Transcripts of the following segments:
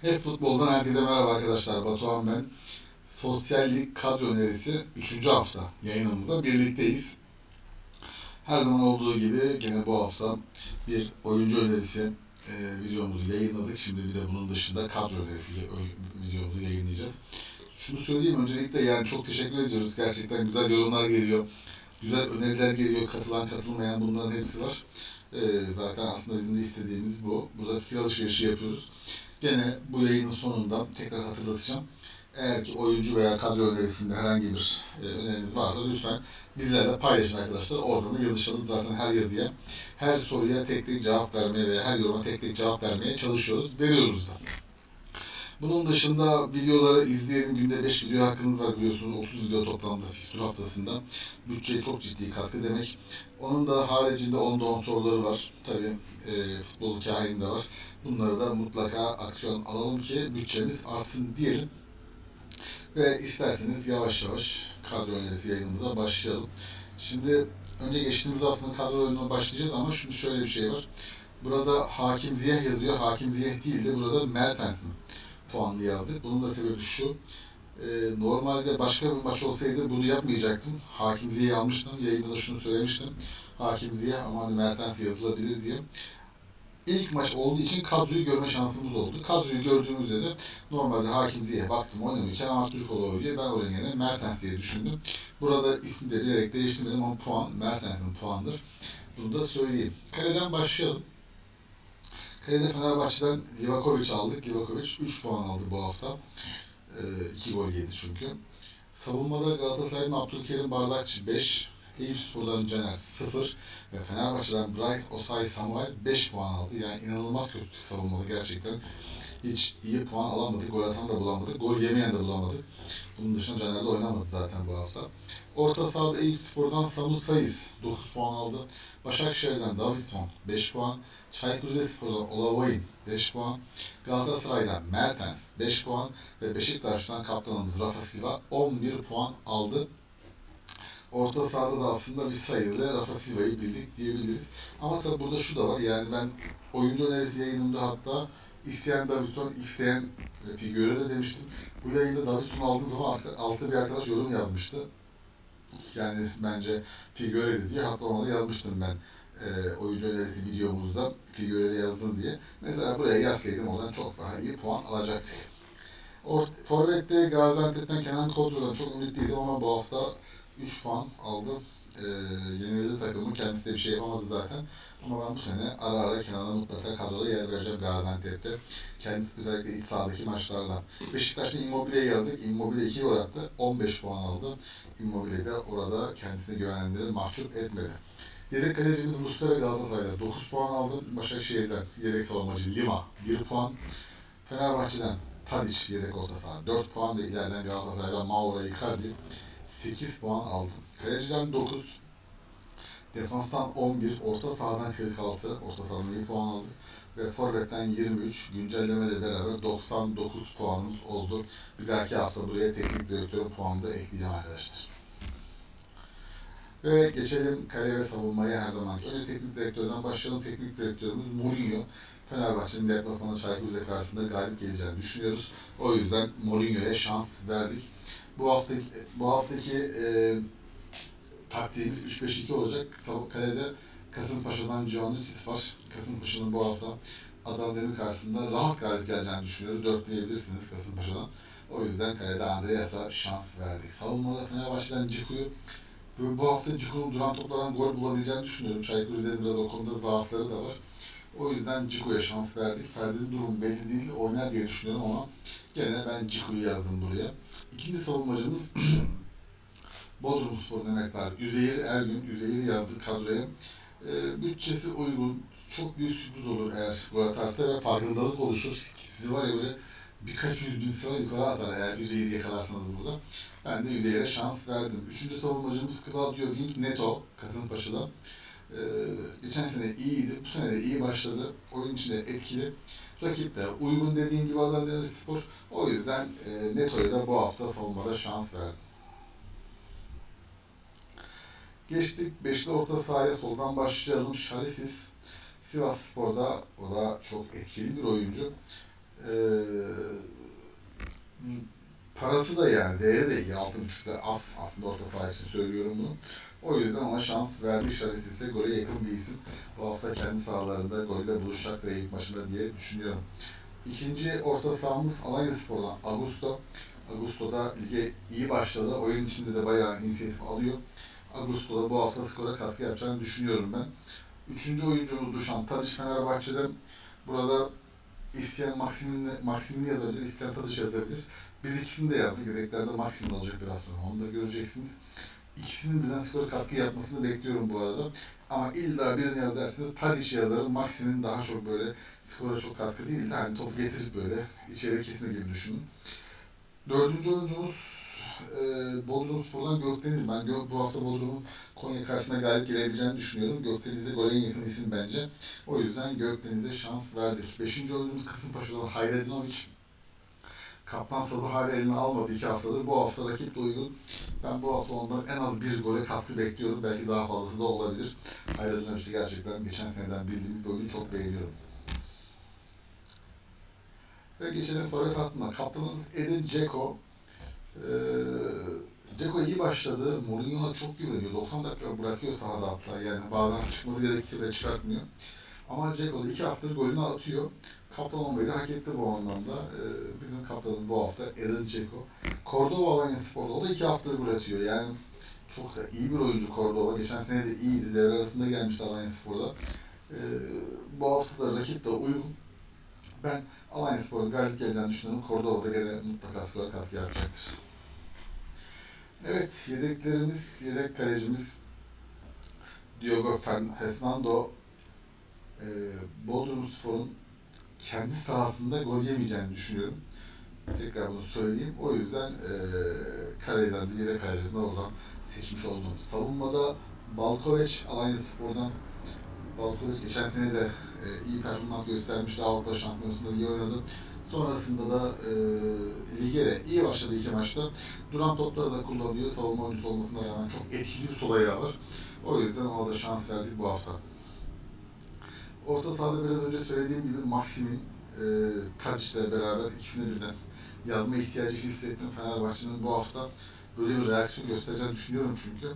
Hep futboldan herkese merhaba arkadaşlar. Batuhan ben. Sosyallik kadro önerisi 3. hafta yayınımızda birlikteyiz. Her zaman olduğu gibi gene bu hafta bir oyuncu önerisi e, videomuzu yayınladık. Şimdi bir de bunun dışında kadro önerisi videomuzu yayınlayacağız. Şunu söyleyeyim öncelikle yani çok teşekkür ediyoruz. Gerçekten güzel yorumlar geliyor. Güzel öneriler geliyor. Katılan katılmayan bunların hepsi var. E, zaten aslında bizim de istediğimiz bu. Burada fikir alışverişi yapıyoruz. Gene bu yayının sonunda tekrar hatırlatacağım. Eğer ki oyuncu veya kadro önerisinde herhangi bir e, öneriniz varsa lütfen bizlerle paylaşın arkadaşlar. Oradan da yazışalım. Zaten her yazıya, her soruya tek tek cevap vermeye veya her yoruma tek tek cevap vermeye çalışıyoruz. Veriyoruz da. Bunun dışında videoları izleyelim. Günde 5 video hakkınız var biliyorsunuz. 30 video toplamda fikstür haftasında. Bütçeye çok ciddi katkı demek. Onun da haricinde 10'da 10 soruları var. Tabii e, futbol kahin var. Bunları da mutlaka aksiyon alalım ki bütçemiz artsın diyelim. Ve isterseniz yavaş yavaş kadro önerisi yayınımıza başlayalım. Şimdi önce geçtiğimiz haftanın kadro oyununa başlayacağız ama şimdi şöyle bir şey var. Burada Hakim Ziyeh yazıyor. Hakim Ziyeh değil de burada Mertens'in puanlı yazdık. Bunun da sebebi şu. e, normalde başka bir maç olsaydı bunu yapmayacaktım. Hakim Ziyeh'i almıştım. Yayında da şunu söylemiştim. Hakim Ziyeh ama hani Mertens yazılabilir diye. İlk maç olduğu için kadroyu görme şansımız oldu. Kadroyu gördüğümüzde de normalde Hakim Ziyeh baktım oynamıyor. Kerem Aktürkoğlu oynuyor. Ben oraya yine Mertens diye düşündüm. Burada ismi de bilerek değiştirmedim ama puan Mertens'in puandır. Bunu da söyleyeyim. Kaleden başlayalım. Kalede Fenerbahçe'den Livakovic aldık. Livakovic 3 puan aldı bu hafta. 2 gol yedi çünkü. Savunmada Galatasaray'dan Abdülkerim Bardakçı 5, Eyüpspor'dan Caner 0 ve Fenerbahçe'den Bright Osay Samuel 5 puan aldı. Yani inanılmaz kötü savunmalı gerçekten. Hiç iyi puan alamadık. Gol atan da bulamadık. Gol yemeyen de bulamadık. Bunun dışında Caner de oynamadı zaten bu hafta. Orta sahada Eyüpspor'dan Samu Sayız 9 puan aldı. Başakşehir'den Davidson 5 puan. Çaykur Rizespor'dan Olavoy'un 5 puan. Galatasaray'dan Mertens 5 puan ve Beşiktaş'tan kaptanımız Rafa Silva 11 puan aldı. Orta sahada da aslında bir sayıyla Rafa Silva'yı bildik diyebiliriz. Ama tabi burada şu da var yani ben oyuncu önerisi yayınımda hatta isteyen Davidson, isteyen e, figürü de demiştim. Bu yayında Davidson aldığım zaman altı, bir arkadaş yorum yazmıştı. Yani bence figüreydi diye hatta ona da yazmıştım ben e, oyuncu önerisi videomuzda figüreli yazdım diye. Mesela buraya yazsaydım oradan çok daha iyi puan alacaktık. Or Forvet'te Gaziantep'ten Kenan Kodro'dan çok ümitliydim ama bu hafta 3 puan aldı. E, yenildi takımı. Kendisi de bir şey yapamadı zaten. Ama ben bu sene ara ara Kenan'a mutlaka kadroda yer vereceğim Gaziantep'te. Kendisi özellikle iç sahadaki maçlarda. Beşiktaş'ta Immobile'ye yazdık. Immobile 2 gol attı. 15 puan aldı. Immobile de orada kendisini güvenenleri mahcup etmedi. Yedek kalecimiz Muslera Galatasaray'da 9 puan aldı. Başakşehir'den yedek savunmacı Lima 1 puan. Fenerbahçe'den Tadic yedek orta saha 4 puan ve ileriden Galatasaray'dan Mauro Icardi 8 puan aldı. Kaleciden 9, defanstan 11, orta sahadan 46, orta sahadan iyi puan aldı. Ve forvetten 23, güncellemeyle beraber 99 puanımız oldu. Bir dahaki hafta buraya teknik direktörün puanını da ekleyeceğim arkadaşlar. Ve geçelim kale ve savunmaya her zaman. Önce teknik direktörden başlayalım. Teknik direktörümüz Mourinho. Fenerbahçe'nin deplasmanda Rize karşısında galip geleceğini düşünüyoruz. O yüzden Mourinho'ya şans verdik. Bu haftaki bu haftaki e, taktiğimiz 3-5-2 olacak. Kalede Kasımpaşa'dan Cihanutis var. Kasımpaşa'nın bu hafta Adana karşısında rahat galip geleceğini düşünüyoruz. Dörtleyebilirsiniz Kasımpaşa'dan. O yüzden kalede Andreas'a şans verdik. Savunmada Fenerbahçe'den Ciku'yu bu, bu hafta Ciku'nun duran toplardan gol bulabileceğini düşünüyorum. Çaykur Rize'nin biraz o konuda zaafları da var. O yüzden Ciku'ya şans verdik. Ferdi'nin durumu belli değil, oynar diye düşünüyorum ama gene ben Ciku'yu yazdım buraya. İkinci savunmacımız Bodrum Spor'un emektar Üzeyir Ergün. Üzeyir yazdı kadroya. E, bütçesi uygun. Çok büyük sürpriz olur eğer gol atarsa ve farkındalık oluşur. Sizi var ya böyle birkaç yüz bin sıra yukarı atar eğer Üzeyir'i yakalarsanız burada. Ben de Üzeyir'e şans verdim. Üçüncü savunmacımız Claudio Wing Neto Kasımpaşa'da. Ee, geçen sene iyiydi, bu sene de iyi başladı. Oyun içinde etkili. Rakip de uygun dediğim gibi Adana Demirspor. O yüzden e, Neto'ya da bu hafta savunmada şans verdim. Geçtik beşli orta sahaya soldan başlayalım. Şarisis Sivas Spor'da o da çok etkili bir oyuncu. Ee, parası da yani değeri de iyi. Altın buçukta az aslında orta saha için söylüyorum bunu. O yüzden ona şans verdi. Şalis ise gole yakın bir isim. Bu hafta kendi sahalarında golle buluşacak ilk maçında diye düşünüyorum. İkinci orta sahamız Alanya Spor'dan Augusto. Augusto da lige iyi başladı. Oyun içinde de bayağı inisiyatif alıyor. Augusto da bu hafta skora katkı yapacağını düşünüyorum ben. Üçüncü oyuncumuz Dušan Tadić Fenerbahçe'den. Burada isteyen Maksim'ini, Maksim'ini yazabilir, isteyen Tadić yazabilir. Biz ikisini de yazdık. Yedeklerde Maksim olacak biraz sonra. Onu da göreceksiniz. İkisinin birden skora katkı yapmasını bekliyorum bu arada. Ama illa birini yaz derseniz Tadić'i yazarım. Maksim'in daha çok böyle skora çok katkı değil de hani topu getirip böyle içeri kesme gibi düşünün. Dördüncü oyuncumuz e, Bodrum Spor'dan Gökdeniz. Ben Gök, bu hafta Bodrum'un Konya karşısına galip gelebileceğini düşünüyorum. Gökdeniz de gole en yakın isim bence. O yüzden Gökdeniz'e şans verdik. Beşinci oyuncumuz Kasımpaşa'dan Hayredinovic. Kaptan sazı hala eline almadı iki haftadır. Bu hafta rakip de. Ben bu hafta ondan en az bir gole katkı bekliyorum. Belki daha fazlası da olabilir. Hayredinovic gerçekten geçen seneden bildiğimiz bir çok beğeniyorum. Ve geçelim forvet hattına. Kaptanımız Edin Dzeko. Ee, Dzeko iyi başladı. Mourinho'na çok güveniyor. 90 dakika bırakıyor sahada hatta. Yani bazen çıkması gerekiyor ve çıkartmıyor. Ama Dzeko da iki haftadır golünü atıyor. Kaptan olmayı da hak etti bu anlamda. Ee, bizim kaptanımız bu hafta Edin Dzeko. Cordova Alanya Spor'da o da iki haftadır gol atıyor. Yani çok da iyi bir oyuncu Cordova. Geçen sene de iyiydi. Devre arasında gelmişti Alanya Spor'da. Ee, bu hafta da rakip de uygun. Ben Alanya Spor'un galip geleceğini düşünüyorum. Cordova da gene mutlaka skora katkı yapacaktır. Evet, yedeklerimiz, yedek kalecimiz Diogo Fernando e, Bodrum Spor'un kendi sahasında gol yemeyeceğini düşünüyorum. Tekrar bunu söyleyeyim. O yüzden e, kaleden de yedek kaleciden oradan seçmiş oldum. Savunmada Balkoveç Alanya Spor'dan Balkovic geçen sene de e, iyi performans göstermişti. Avrupa Şampiyonası'nda iyi oynadı. Sonrasında da e, lige de iyi başladı iki maçta. Duran topları da kullanıyor. Savunma oyuncusu olmasına rağmen çok etkili bir sol ayağı var. O yüzden ona da şans verdik bu hafta. Orta sahada biraz önce söylediğim gibi Maxim'in e, Tadic'le beraber ikisini birden yazma ihtiyacı hissettim. Fenerbahçe'nin bu hafta böyle bir reaksiyon göstereceğini düşünüyorum çünkü.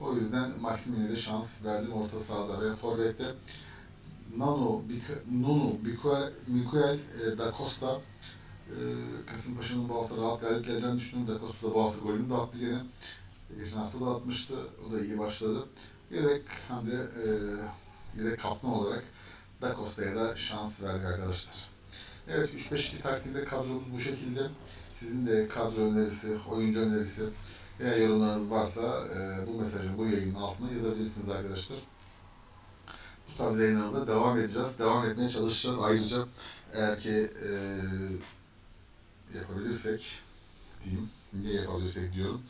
O yüzden Maximin'e de şans verdim orta sahada ve forvette Nano, Nuno, Miguel, Miguel e, da Costa e, Kasımpaşa'nın bu hafta rahat galip geleceğini düşünüyorum. Da Costa da bu hafta golünü de attı gene. Geçen hafta da atmıştı. O da iyi başladı. Yedek hem de e, yedek kaptan olarak Da Costa'ya da şans verdik arkadaşlar. Evet 3-5-2 taktiğinde kadromuz bu şekilde. Sizin de kadro önerisi, oyuncu önerisi veya yorumlarınız varsa e, bu mesajı bu yayının altına yazabilirsiniz arkadaşlar. Tarz yayınlarda devam edeceğiz. Devam etmeye çalışacağız. Ayrıca eğer ki e, yapabilirsek diyeyim. Niye yapabilirsek diyorum.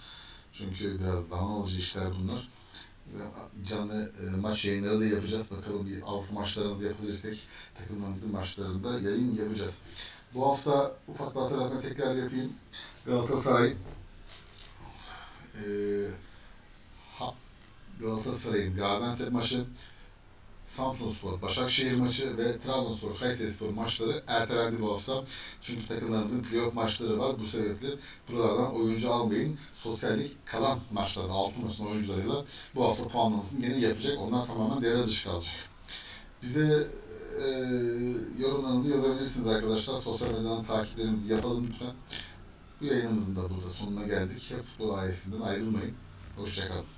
Çünkü biraz zaman alıcı işler bunlar. Canlı e, maç yayınları da yapacağız. Bakalım bir Avrupa maçlarını da yapabilirsek takımlarımızın maçlarında yayın yapacağız. Bu hafta ufak bir hatırlatma tekrar yapayım. Galatasaray e, Galatasaray'ın Gaziantep maçı, Samsunspor, Başakşehir maçı ve Trabzonspor, Kayserispor maçları ertelendi bu hafta. Çünkü takımlarımızın playoff maçları var. Bu sebeple buralardan oyuncu almayın. Sosyallik kalan maçlarda, altı maçın oyuncularıyla bu hafta puanlamasını yine yapacak. Onlar tamamen devre dışı kalacak. Bize e, yorumlarınızı yazabilirsiniz arkadaşlar. Sosyal medyadan takiplerinizi yapalım lütfen. Bu yayınımızın da burada sonuna geldik. Futbol ailesinden ayrılmayın. Hoşçakalın.